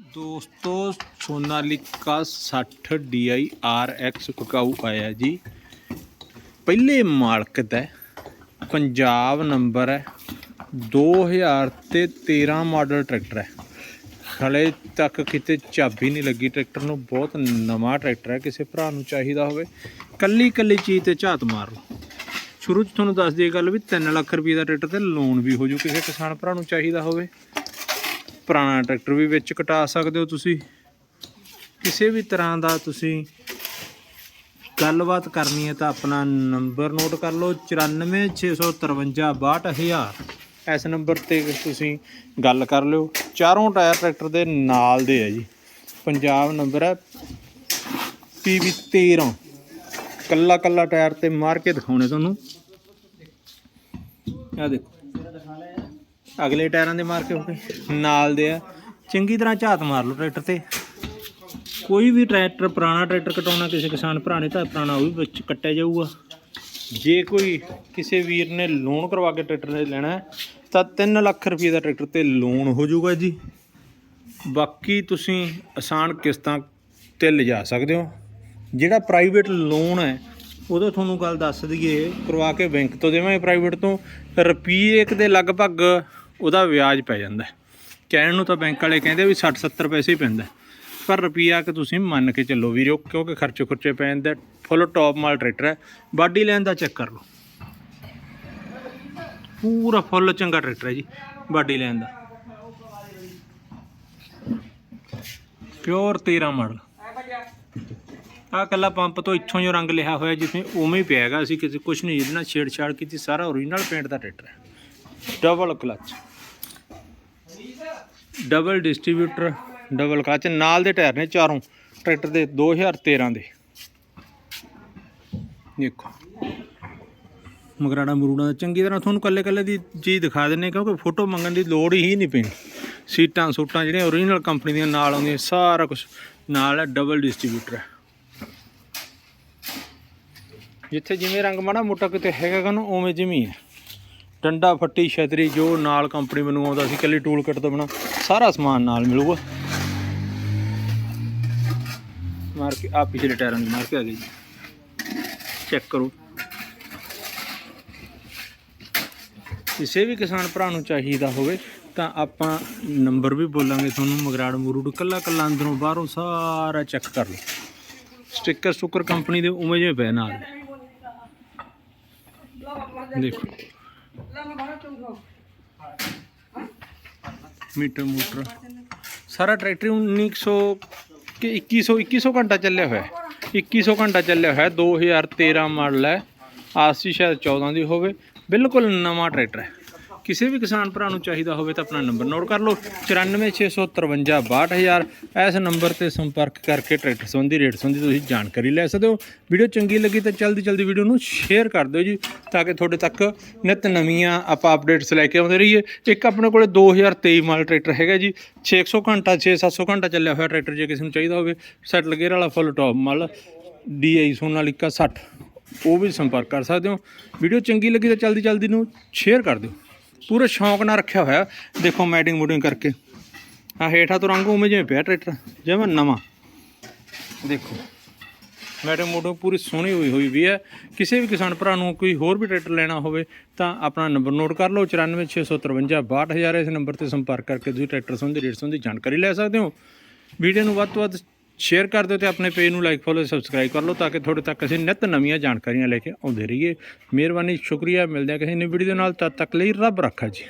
ਦੋਸਤੋ, Sonalika 60 DI RX ਪਕਾਊ ਆਇਆ ਜੀ। ਪਹਿਲੇ ਮਾਲਕ ਦਾ ਹੈ। ਪੰਜਾਬ ਨੰਬਰ ਹੈ। 2000 ਤੇ 13 ਮਾਡਲ ਟਰੈਕਟਰ ਹੈ। ਹਲੇ ਤੱਕ ਕਿਤੇ ਚਾਬੀ ਨਹੀਂ ਲੱਗੀ ਟਰੈਕਟਰ ਨੂੰ। ਬਹੁਤ ਨਵਾਂ ਟਰੈਕਟਰ ਹੈ। ਕਿਸੇ ਭਰਾ ਨੂੰ ਚਾਹੀਦਾ ਹੋਵੇ। ਕੱਲੀ ਕੱਲੀ ਚੀਜ਼ ਤੇ ਝਾਤ ਮਾਰ ਲਓ। ਸ਼ੁਰੂ 'ਚ ਤੁਹਾਨੂੰ ਦੱਸ ਦਈਏ ਗੱਲ ਵੀ 3 ਲੱਖ ਰੁਪਏ ਦਾ ਟਰੈਕਟਰ ਤੇ ਲੋਨ ਵੀ ਹੋ ਜੂ। ਕਿਸੇ ਕਿਸਾਨ ਭਰਾ ਨੂੰ ਚਾਹੀਦਾ ਹੋਵੇ। ਪੁਰਾਣਾ ਟਰੈਕਟਰ ਵੀ ਵਿੱਚ ਕਟਾ ਸਕਦੇ ਹੋ ਤੁਸੀਂ। ਕਿਸੇ ਵੀ ਤਰ੍ਹਾਂ ਦਾ ਤੁਸੀਂ ਗੱਲਬਾਤ ਕਰਨੀ ਹੈ ਤਾਂ ਆਪਣਾ ਨੰਬਰ ਨੋਟ ਕਰ ਲਓ 9465562000 ਇਸ ਨੰਬਰ ਤੇ ਤੁਸੀਂ ਗੱਲ ਕਰ ਲਿਓ। ਚਾਰੋਂ ਟਾਇਰ ਟਰੈਕਟਰ ਦੇ ਨਾਲ ਦੇ ਹੈ ਜੀ। ਪੰਜਾਬ ਨੰਬਰ ਹੈ PV 13 ਕੱਲਾ ਕੱਲਾ ਟਾਇਰ ਤੇ ਮਾਰ ਕੇ ਦਿਖਾਉਣੇ ਤੁਹਾਨੂੰ। ਆ ਦੇਖੋ। ਅਗਲੇ ਟਾਇਰਾਂ ਦੇ ਮਾਰ ਕੇ ਹੋ ਗਏ। ਨਾਲ ਦੇ ਆ। ਚੰਗੀ ਤਰ੍ਹਾਂ ਝਾਤ ਮਾਰ ਲਓ ਟਰੈਕਟਰ ਤੇ। ਕੋਈ ਵੀ ਟਰੈਕਟਰ, ਪੁਰਾਣਾ ਟਰੈਕਟਰ ਕਟਾਉਣਾ, ਕਿਸੇ ਕਿਸਾਨ ਭਰਾ ਨੇ ਤਾਂ ਪੁਰਾਣਾ ਉਹ ਵੀ ਵਿੱਚ ਕੱਟਿਆ ਜਾਊਗਾ। ਜੇ ਕੋਈ ਕਿਸੇ ਵੀਰ ਨੇ ਲੋਨ ਕਰਵਾ ਕੇ ਟਰੈਕਟਰ ਨੇ ਲੈਣਾ ਤਾਂ 3 ਲੱਖ ਰੁਪਏ ਦਾ ਟਰੈਕਟਰ ਤੇ ਲੋਨ ਹੋ ਜਾਊਗਾ ਜੀ। ਬਾਕੀ ਤੁਸੀਂ ਆਸਾਨ ਕਿਸ਼ਤਾਂ ਤੇ ਲਿਜਾ ਸਕਦੇ ਹੋ। ਜਿਹੜਾ ਪ੍ਰਾਈਵੇਟ ਲੋਨ ਹੈ ਉਹਦਾ ਤੁਹਾਨੂੰ ਗੱਲ ਦੱਸ ਦਈਏ, ਕਰਵਾ ਕੇ ਬੈਂਕ ਤੋਂ ਦੇਵਾਂਗੇ ਪ੍ਰਾਈਵੇਟ ਤੋਂ। ਰੁਪਈਏ ਇੱਕ ਦੇ ਲਗਭਗ ਉਹਦਾ ਵਿਆਜ ਪੈ ਜਾਂਦਾ ਕਹਿਣ ਨੂੰ ਤਾਂ ਬੈਂਕ ਵਾਲੇ ਕਹਿੰਦੇ ਵੀ 60 70 ਪੈਸੇ ਹੀ ਪੈਂਦਾ ਪਰ ਰੁਪਈਆ ਕਿ ਤੁਸੀਂ ਮੰਨ ਕੇ ਚੱਲੋ ਵੀਰੋ, ਕਿਉਂਕਿ ਖਰਚੇ ਖੁਰਚੇ ਪੈ ਜਾਂਦੇ ਫੁੱਲ ਟੌਪ ਮਾਲ ਟਰੈਕਟਰ ਹੈ, ਬਾਡੀ ਲੈਣ ਦਾ ਚੈੱਕ ਕਰ ਲਓ। ਪੂਰਾ ਫੁੱਲ ਚੰਗਾ ਟਰੈਕਟਰ ਹੈ ਜੀ, ਬਾਡੀ ਲੈਣ ਦਾ। Pure 13 model. ਆ ਕੱਲਾ ਪੰਪ ਤੋਂ ਇੱਥੋਂ ਜੋ ਰੰਗ ਲਿਆ ਹੋਇਆ ਜਿਵੇਂ ਉਵੇਂ ਹੀ ਪਿਆ ਹੈਗਾ, ਅਸੀਂ ਕਿਸੇ ਕੁਝ ਨਹੀਂ ਇਹਦੇ ਨਾਲ ਛੇੜਛਾੜ ਕੀਤੀ, ਸਾਰਾ ਓਰੀਜਨਲ ਪੇਂਟ ਦਾ ਟਰੈਕਟਰ ਹੈ। Double clutch double distributor double clutch ਨਾਲ ਦੇ ਟਾਇਰ ਨੇ ਚਾਰੋਂ। ਟਰੈਕਟਰ ਦੇ 2013 ਦੇ। ਦੇਖੋ। ਮਗਰਾੜਾ ਮਰੂੜਾ ਦਾ ਚੰਗੀ ਤਰ੍ਹਾਂ ਤੁਹਾਨੂੰ ਕੱਲੇ ਕੱਲੇ ਦੀ ਚੀਜ਼ ਦਿਖਾ ਦਿੰਨੇ ਕਿਉਂਕਿ ਫੋਟੋ ਮੰਗਣ ਦੀ ਲੋੜ ਹੀ ਨਹੀਂ ਪੈਣੀ। ਸੀਟਾਂ ਸੂਟਾਂ ਜਿਹੜੀਆਂ ਓਰੀਜਨਲ ਕੰਪਨੀ ਦੀਆਂ ਨਾਲ ਆਉਂਦੀਆਂ, ਸਾਰਾ ਕੁਝ ਨਾਲ ਹੈ ਡਬਲ ਡਿਸਟ੍ਰੀਬਿਊਟਰ ਹੈ। ਜਿੱਥੇ ਜਿਵੇਂ ਰੰਗ ਮਾੜਾ ਮੋਟਾ ਕਿਤੇ ਹੈਗਾ ਗਾ ਉਵੇਂ ਜਿਵੇਂ ਹੈ। ਡੰਡਾ ਫੱਟੀ ਛਤਰੀ ਜੋ ਨਾਲ ਕੰਪਨੀ ਮੈਨੂੰ ਆਉਂਦਾ ਸੀ, ਇਕੱਲੀ ਟੂਲ ਕਿਟ ਤੋਂ ਬਣਾ ਸਾਰਾ ਸਮਾਨ ਨਾਲ ਮਿਲੂਗਾ। ਮਾਰ ਕੇ ਆ ਪਿਛਲੇ ਟਾਇਰਾਂ ਦੀ ਮਾਰ ਕੇ ਆ ਗਈ। ਚੈੱਕ ਕਰੋ। ਕਿਸੇ ਵੀ ਕਿਸਾਨ ਭਰਾ ਨੂੰ ਚਾਹੀਦਾ ਹੋਵੇ, ਤਾਂ ਆਪਾਂ ਨੰਬਰ ਵੀ ਬੋਲਾਂਗੇ ਤੁਹਾਨੂੰ, ਮਗਰਾੜ ਮੂਰੂੜ ਕੱਲਾ ਕੱਲਾ ਅੰਦਰੋਂ ਬਾਹਰੋਂ ਸਾਰਾ ਚੈੱਕ ਕਰ ਲਓ। ਸਟicker ਸਟੁੱਕਰ ਕੰਪਨੀ ਦੇ ਉਵੇਂ ਜਿਹੇ ਪਏ ਨਾਲ ਦੇਖੋ। Meter motor. ਸਾਰਾ ਟਰੈਕਟਰ 1900 ਕਿ 2100 2100 ਘੰਟਾ ਚੱਲਿਆ ਹੋਇਆ ਹੈ। 2100 ਘੰਟਾ ਚੱਲਿਆ ਹੋਇਆ ਹੈ। 2013 ਮਾਡਲ ਹੈ। ਆਰਸੀ ਸ਼ਾਇਦ 14 ਦੀ ਹੋਵੇ। ਬਿਲਕੁਲ ਨਵਾਂ ਟਰੈਕਟਰ ਹੈ। ਕਿਸੇ ਵੀ ਕਿਸਾਨ ਭਰਾ ਨੂੰ ਚਾਹੀਦਾ ਹੋਵੇ ਤਾਂ ਆਪਣਾ ਨੰਬਰ ਨੋਟ ਕਰ ਲਓ। 9465562000 ਇਸ ਨੰਬਰ ਤੇ ਸੰਪਰਕ ਕਰਕੇ ਟਰੈਕਟਰ ਸੰਬੰਧੀ, ਰੇਟ ਸੰਬੰਧੀ ਤੁਸੀਂ ਜਾਣਕਾਰੀ ਲੈ ਸਕਦੇ ਹੋ। ਵੀਡੀਓ ਚੰਗੀ ਲੱਗੀ ਤਾਂ ਜਲਦੀ ਜਲਦੀ ਵੀਡੀਓ ਨੂੰ ਸ਼ੇਅਰ ਕਰ ਦਿਓ ਜੀ, ਤਾਂ ਕਿ ਤੁਹਾਡੇ ਤੱਕ ਨਿਤ ਨਵੀਆਂ ਆਪਾਂ ਅਪਡੇਟਸ ਲੈ ਕੇ ਆਉਂਦੇ ਰਹੀਏ। ਇੱਕ ਆਪਣੇ ਕੋਲੇ 2023 ਮਾਲ ਟਰੈਕਟਰ ਹੈਗਾ ਜੀ। 600 ਘੰਟਾ 6-700 ਘੰਟਾ ਚੱਲਿਆ ਹੋਇਆ ਟਰੈਕਟਰ, ਜੇ ਕਿਸੇ ਨੂੰ ਚਾਹੀਦਾ ਹੋਵੇ। ਸੈਟਲ ਗੇਅਰ ਵਾਲਾ full top model DI Sonalika 60 ਉਹ ਵੀ ਸੰਪਰਕ ਕਰ ਸਕਦੇ ਹੋ। ਵੀਡੀਓ ਚੰਗੀ ਲੱਗੀ ਤਾਂ ਜਲਦੀ ਜਲਦੀ ਨੂੰ ਸ਼ੇਅਰ ਕਰ ਦਿਓ। ਪੂਰੇ ਸ਼ੌਂਕ ਨਾਲ ਰੱਖਿਆ ਹੋਇਆ। ਦੇਖੋ ਮੈਟਿੰਗ ਮੂਟਿੰਗ ਕਰਕੇ। ਆ ਹੇਠਾਂ ਤੋਂ ਰੰਗ ਉਵੇਂ ਜਿਵੇਂ ਪਿਆ ਟਰੈਕਟਰ ਜਿਵੇਂ ਨਵਾਂ। ਦੇਖੋ ਮੈਟਿੰਗ ਮੂਟਿੰਗ ਪੂਰੀ ਸੋਹਣੀ ਹੋਈ ਹੋਈ ਵੀ ਹੈ। ਕਿਸੇ ਵੀ ਕਿਸਾਨ ਭਰਾ ਨੂੰ ਕੋਈ ਹੋਰ ਵੀ ਟਰੈਕਟਰ ਲੈਣਾ ਹੋਵੇ, ਤਾਂ ਆਪਣਾ ਨੰਬਰ ਨੋਟ ਕਰ ਲਓ 9465562000 ਇਸ ਨੰਬਰ ਤੇ ਸੰਪਰਕ ਕਰਕੇ ਤੁਸੀਂ ਟਰੈਕਟਰ ਸੰਬੰਧੀ ਰੇਟ ਸੰਬੰਧੀ ਜਾਣਕਾਰੀ ਲੈ ਸਕਦੇ ਹੋ। ਵੀਡੀਓ ਨੂੰ ਵੱਧ ਤੋਂ ਵੱਧ ਸ਼ੇਅਰ ਕਰ ਦਿਓ ਤੇ ਆਪਣੇ ਪੇਜ ਨੂੰ ਲਾਈਕ ਫੋਲੋ ਸਬਸਕ੍ਰਾਈਬ ਕਰ ਲਓ ਤਾਂ ਕਿ ਤੁਹਾਡੇ ਤੱਕ ਅਸੀਂ ਨਿਤ ਨਵੀਆਂ ਜਾਣਕਾਰੀਆਂ ਲੈ ਕੇ ਆਉਂਦੇ ਰਹੀਏ। ਮਿਹਰਬਾਨੀ, ਸ਼ੁਕਰੀਆ। ਮਿਲਦੇ ਹਾਂ ਕਿਸੇ ਨਵੀਂ ਵੀਡੀਓ ਦੇ ਨਾਲ। ਤਦ ਤੱਕ ਲਈ ਰੱਬ ਰੱਖਾ ਜੀ।